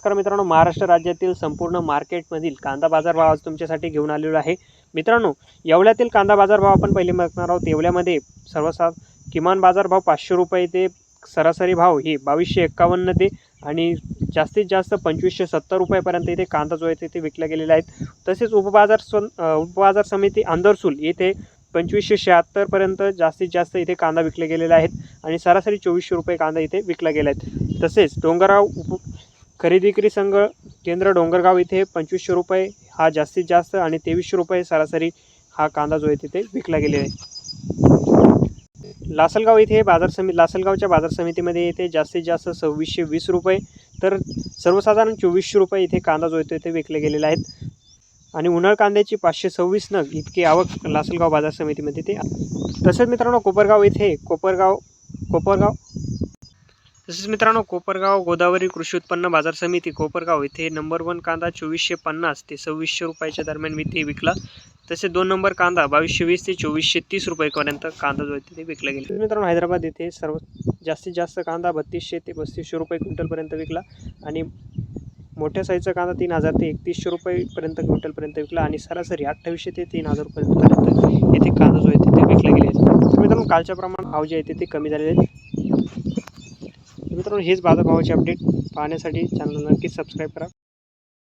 नमस्कार मित्रांनो महाराष्ट्र राज्यातील संपूर्ण मार्केटमधील कांदा बाजारभाव आज तुमच्यासाठी घेऊन आलेलो आहे. मित्रांनो येवल्यातील कांदा बाजारभाव आपण पहिले बघणार आहोत. येवल्यामध्ये सर्वसा किमान बाजारभाव पाचशे रुपये ते सरासरी भाव हे बावीसशे एक्कावन्न ते आणि जास्तीत जास्त पंचवीसशे सत्तर रुपयापर्यंत इथे कांदा जो आहे ते विकला गेलेला आहेत. तसेच उपबाजार स्व उपबाजार समिती आंदरसूल येथे पंचवीसशे शहात्तरपर्यंत जास्तीत जास्त इथे कांदा विकले गेलेले आहेत आणि सरासरी चोवीसशे रुपये कांदा इथे विकला गेला आहे. तसेच डोंगराव उप खरेदी विक्री संघ केंद्र डोंगरगाव इथे पंचवीसशे रुपये हा जास्तीत जास्त आणि तेवीसशे रुपये सरासरी हा कांदा जो आहे तिथे विकला गेलेला आहे. लासलगाव इथे बाजार समिती लासलगावच्या बाजार समितीमध्ये इथे जास्तीत जास्त सव्वीसशे वीस रुपये तर सर्वसाधारण चोवीसशे रुपये इथे कांदा जो आहे ते विकले गेलेले आहेत. आणि उन्हाळ कांद्याची पाचशे सव्वीस नग इतकी आवक लासलगाव बाजार समितीमध्ये ते तसेच मित्रांनो कोपरगाव इथे कोपरगाव कोपरगाव तसेच मित्रांनो कोपरगाव गोदावरी कृषी उत्पन्न बाजार समिती कोपरगाव इथे नंबर वन कांदा चोवीसशे पन्नास ते सव्वीसशे रुपयाच्या दरम्यान मी ते विकला. तसे दोन नंबर कांदा बावीसशे वीस ते चोवीसशे तीस रुपयेपर्यंत कांदा जो आहे तिथे विकला गेला. मित्रांनो हैदराबाद इथे सर्व जास्तीत जास्त कांदा बत्तीसशे ते पस्तीसशे रुपये क्विंटलपर्यंत विकला आणि मोठ्या साईजचा कांदा तीन हजार ते एकतीसशे रुपयेपर्यंत क्विंटलपर्यंत विकला आणि सरासरी अठ्ठावीसशे ते तीन हजार रुपयेपर्यंत येथे कांदा जो आहे तिथे विकला गेले आहेत मित्रांनो कालच्या प्रमाण भाव जे आहे ते कमी झालेले आहेत. मित्रांनो हेच बाजारभावाचे अपडेट पाहण्यासाठी. चॅनल नक्कीच सबस्क्राईब करा.